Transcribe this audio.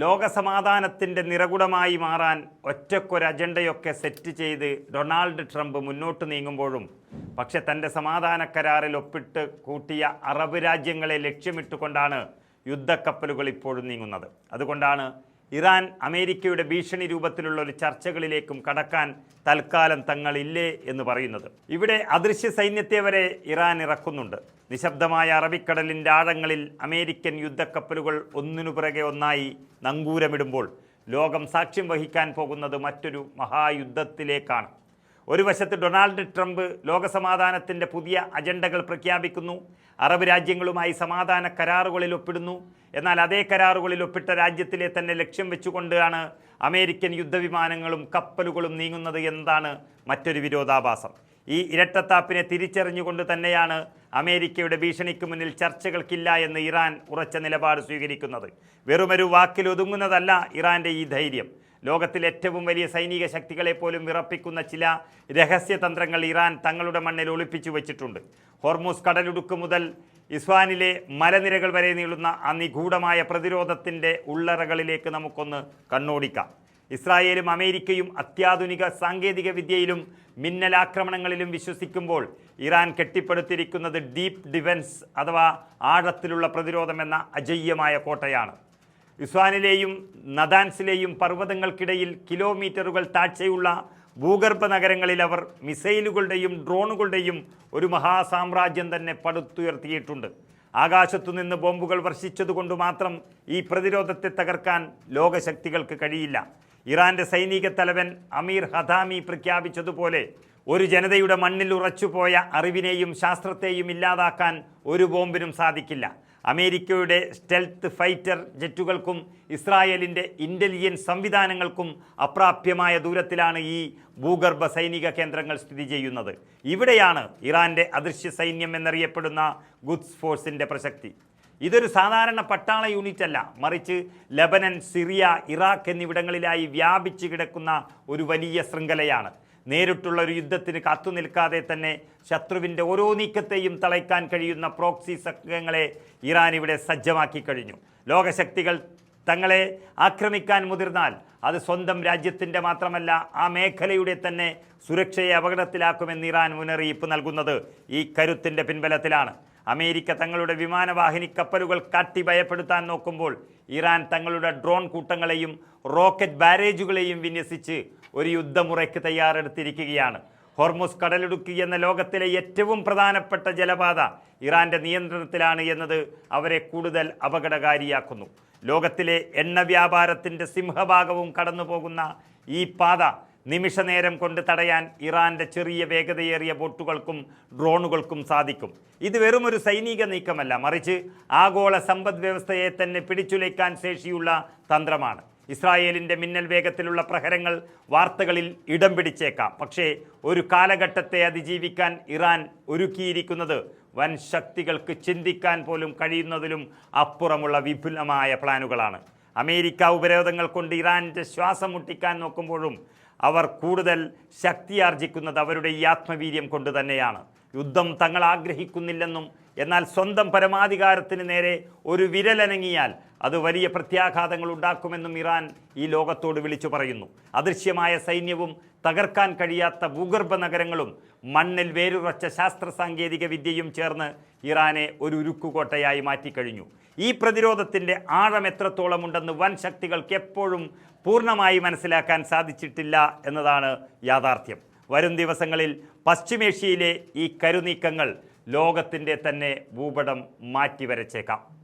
ലോകസമാധാനത്തിന്റെ നിറകുടമായി മാറാൻ ഒറ്റക്കൊരു അജണ്ടയൊക്കെ സെറ്റ് ചെയ്ത് ഡൊണാൾഡ് ട്രംപ് മുന്നോട്ട് നീങ്ങുമ്പോഴും പക്ഷെ തന്റെ സമാധാന കരാറിൽ ഒപ്പിട്ട് കൂട്ടിയ അറബ് രാജ്യങ്ങളെ ലക്ഷ്യമിട്ടുകൊണ്ടാണ് യുദ്ധക്കപ്പലുകൾ ഇപ്പോഴും നീങ്ങുന്നത്. അതുകൊണ്ടാണ് ഇറാൻ അമേരിക്കയുടെ ഭീഷണി രൂപത്തിലുള്ള ഒരു ചർച്ചകളിലേക്കും കടക്കാൻ തൽക്കാലം തങ്ങളില്ലേ എന്ന് പറയുന്നത്. ഇവിടെ അദൃശ്യ സൈന്യത്തെ വരെ ഇറാൻ ഇറക്കുന്നുണ്ട്. നിശബ്ദമായ അറബിക്കടലിന്റെ ആഴങ്ങളിൽ അമേരിക്കൻ യുദ്ധക്കപ്പലുകൾ ഒന്നിനു പിറകെ ഒന്നായി നങ്കൂരമിടുമ്പോൾ ലോകം സാക്ഷ്യം വഹിക്കാൻ പോകുന്നത് മറ്റൊരു മഹായുദ്ധത്തിലേക്കാണ്. ഒരു വശത്ത് ഡൊണാൾഡ് ട്രംപ് ലോകസമാധാനത്തിന്റെ പുതിയ അജണ്ടകൾ പ്രഖ്യാപിക്കുന്നു അറബ് രാജ്യങ്ങളുമായി സമാധാന കരാറുകളിൽ ഒപ്പിടുന്നു. എന്നാൽ അതേ കരാറുകളിൽ ഒപ്പിട്ട രാജ്യത്തിലെ തന്നെ ലക്ഷ്യം വെച്ചുകൊണ്ടാണ് അമേരിക്കൻ യുദ്ധവിമാനങ്ങളും കപ്പലുകളും നീങ്ങുന്നത് എന്നതാണ് മറ്റൊരു വിരോധാഭാസം. ഈ ഇരട്ടത്താപ്പിനെ തിരിച്ചറിഞ്ഞുകൊണ്ട് തന്നെയാണ് അമേരിക്കയുടെ ഭീഷണിക്ക് മുന്നിൽ ചർച്ചകൾക്കില്ല എന്ന് ഇറാൻ ഉറച്ച നിലപാട് സ്വീകരിക്കുന്നത്. വെറുമൊരു വാക്കിൽ ഒതുങ്ങുന്നതല്ല ഇറാന്റെ ഈ ധൈര്യം. ലോകത്തിലെ ഏറ്റവും വലിയ സൈനിക ശക്തികളെ പോലും വിറപ്പിക്കുന്ന ചില രഹസ്യതന്ത്രങ്ങൾ ഇറാൻ തങ്ങളുടെ മണ്ണിൽ ഒളിപ്പിച്ചു വച്ചിട്ടുണ്ട്. ഹോർമൂസ് കടലുടുക്ക് മുതൽ ഇസ്വാനിലെ മലനിരകൾ വരെ നീളുന്ന ആ നിഗൂഢമായ പ്രതിരോധത്തിന്റെ ഉള്ളറകളിലേക്ക് നമുക്കൊന്ന് കണ്ണോടിക്കാം. ഇസ്രായേലും അമേരിക്കയും അത്യാധുനിക സാങ്കേതിക വിദ്യയിലും മിന്നലാക്രമണങ്ങളിലും വിശ്വസിക്കുമ്പോൾ ഇറാൻ കെട്ടിപ്പടുത്തിരിക്കുന്നത് ഡീപ്പ് ഡിഫൻസ് അഥവാ ആഴത്തിലുള്ള പ്രതിരോധം എന്ന അജയ്യമായ കോട്ടയാണ്. ഇസ്വാനിലെയും നദാൻസിലെയും പർവതങ്ങൾക്കിടയിൽ കിലോമീറ്ററുകൾ താഴ്ചയുള്ള ഭൂഗർഭ നഗരങ്ങളിൽ അവർ മിസൈലുകളുടെയും ഡ്രോണുകളുടെയും ഒരു മഹാസാമ്രാജ്യം തന്നെ പടുത്തുയർത്തിയിട്ടുണ്ട്. ആകാശത്തു നിന്ന് ബോംബുകൾ വർഷിച്ചതുകൊണ്ട് മാത്രം ഈ പ്രതിരോധത്തെ തകർക്കാൻ ലോകശക്തികൾക്ക് കഴിയില്ല. ഇറാന്റെ സൈനിക തലവൻ അമീർ ഹദാമി പ്രഖ്യാപിച്ചതുപോലെ ഒരു ജനതയുടെ മണ്ണിൽ ഉറച്ചുപോയ അറിവിനെയും ശാസ്ത്രത്തെയും ഇല്ലാതാക്കാൻ ഒരു ബോംബിനും സാധിക്കില്ല. അമേരിക്കയുടെ സ്റ്റെൽത്ത് ഫൈറ്റർ ജെറ്റുകൾക്കും ഇസ്രായേലിന്റെ ഇന്റലിജൻസ് സംവിധാനങ്ങൾക്കും അപ്രാപ്യമായ ദൂരത്തിലാണ് ഈ ഭൂഗർഭ സൈനിക കേന്ദ്രങ്ങൾ സ്ഥിതി ചെയ്യുന്നത്. ഇവിടെയാണ് ഇറാന്റെ അദൃശ്യ സൈന്യം എന്നറിയപ്പെടുന്ന ഗുഡ്സ് ഫോഴ്സിന്റെ പ്രസക്തി. ഇതൊരു സാധാരണ പട്ടാള യൂണിറ്റ് അല്ല. മറിച്ച് ലബനൻ സിറിയ ഇറാഖ് എന്നിവിടങ്ങളിലായി വ്യാപിച്ചു കിടക്കുന്ന ഒരു വലിയ ശൃംഖലയാണ്. നേരിട്ടുള്ള ഒരു യുദ്ധത്തിന് കാത്തുനിൽക്കാതെ തന്നെ ശത്രുവിന്റെ ഓരോ നീക്കത്തെയും തളയ്ക്കാൻ കഴിയുന്ന പ്രോക്സി സംഘങ്ങളെ ഇറാൻ ഇവിടെ സജ്ജമാക്കി കഴിഞ്ഞു. ലോകശക്തികൾ തങ്ങളെ ആക്രമിക്കാൻ മുതിർന്നാൽ അത് സ്വന്തം രാജ്യത്തിന്റെ മാത്രമല്ല ആ മേഖലയുടെ തന്നെ സുരക്ഷയെ അപകടത്തിലാക്കുമെന്ന് ഇറാൻ മുന്നറിയിപ്പ് നൽകുന്നത് ഈ കരുത്തിന്റെ പിൻബലത്തിലാണ്. അമേരിക്ക തങ്ങളുടെ വിമാനവാഹിനി കപ്പലുകൾ കാട്ടി ഭയപ്പെടുത്താൻ നോക്കുമ്പോൾ ഇറാൻ തങ്ങളുടെ ഡ്രോൺ കൂട്ടങ്ങളെയും റോക്കറ്റ് ബാരേജുകളെയും വിന്യസിച്ച് ഒരു യുദ്ധമുറയ്ക്ക് തയ്യാറെടുത്തിരിക്കുകയാണ്. ഹോർമുസ് കടലിടുക്കി എന്ന ലോകത്തിലെ ഏറ്റവും പ്രധാനപ്പെട്ട ജലപാത ഇറാന്റെ നിയന്ത്രണത്തിലാണ് എന്നത് അവരെ കൂടുതൽ അപകടകാരിയാക്കുന്നു. ലോകത്തിലെ എണ്ണ വ്യാപാരത്തിന്റെ സിംഹഭാഗവും കടന്നു പോകുന്ന ഈ പാത നിമിഷനേരം കൊണ്ട് തടയാൻ ഇറാന്റെ ചെറിയ വേഗതയേറിയ ബോട്ടുകൾക്കും ഡ്രോണുകൾക്കും സാധിക്കും. ഇത് വെറും ഒരു സൈനിക നീക്കമല്ല മറിച്ച് ആഗോള സമ്പദ് വ്യവസ്ഥയെ തന്നെ പിടിച്ചുലയ്ക്കാൻ ശേഷിയുള്ള തന്ത്രമാണ്. ഇസ്രായേലിന്റെ മിന്നൽ വേഗത്തിലുള്ള പ്രഹരങ്ങൾ വാർത്തകളിൽ ഇടം പിടിച്ചേക്കാം. പക്ഷേ ഒരു കാലഘട്ടത്തെ അതിജീവിക്കാൻ ഇറാൻ ഒരുക്കിയിരിക്കുന്നത് വൻ ശക്തികൾക്ക് ചിന്തിക്കാൻ പോലും കഴിയുന്നതിലും അപ്പുറമുള്ള വിപുലമായ പ്ലാനുകളാണ്. അമേരിക്ക ഉപരോധങ്ങൾ കൊണ്ട് ഇറാന്റെ ശ്വാസം മുട്ടിക്കാൻ നോക്കുമ്പോഴും അവർ കൂടുതൽ ശക്തിയാർജിക്കുന്നത് അവരുടെ ഈ ആത്മവീര്യം കൊണ്ട് തന്നെയാണ്. യുദ്ധം തങ്ങൾ ആഗ്രഹിക്കുന്നില്ലെന്നും എന്നാൽ സ്വന്തം പരമാധികാരത്തിന് നേരെ ഒരു വിരലനങ്ങിയാൽ അത് വലിയ പ്രത്യാഘാതങ്ങൾ ഉണ്ടാക്കുമെന്നും ഇറാൻ ഈ ലോകത്തോട് വിളിച്ചു പറയുന്നു. അദൃശ്യമായ സൈന്യവും തകർക്കാൻ കഴിയാത്ത ഭൂഗർഭ നഗരങ്ങളും മണ്ണിൽ വേരുറച്ച ശാസ്ത്ര സാങ്കേതിക വിദ്യയും ചേർന്ന് ഇറാനെ ഒരു ഉരുക്കുകോട്ടയായി മാറ്റിക്കഴിഞ്ഞു. ഈ പ്രതിരോധത്തിന്റെ ആഴം എത്രത്തോളമുണ്ടെന്ന് വൻ ശക്തികൾക്ക് എപ്പോഴും പൂർണമായി മനസ്സിലാക്കാൻ സാധിച്ചിട്ടില്ല എന്നതാണ് യാഥാർത്ഥ്യം. വരും ദിവസങ്ങളിൽ പശ്ചിമേഷ്യയിലെ ഈ കരുനീക്കങ്ങൾ ലോകത്തിന്റെ തന്നെ ഭൂപടം മാറ്റിവരച്ചേക്കാം.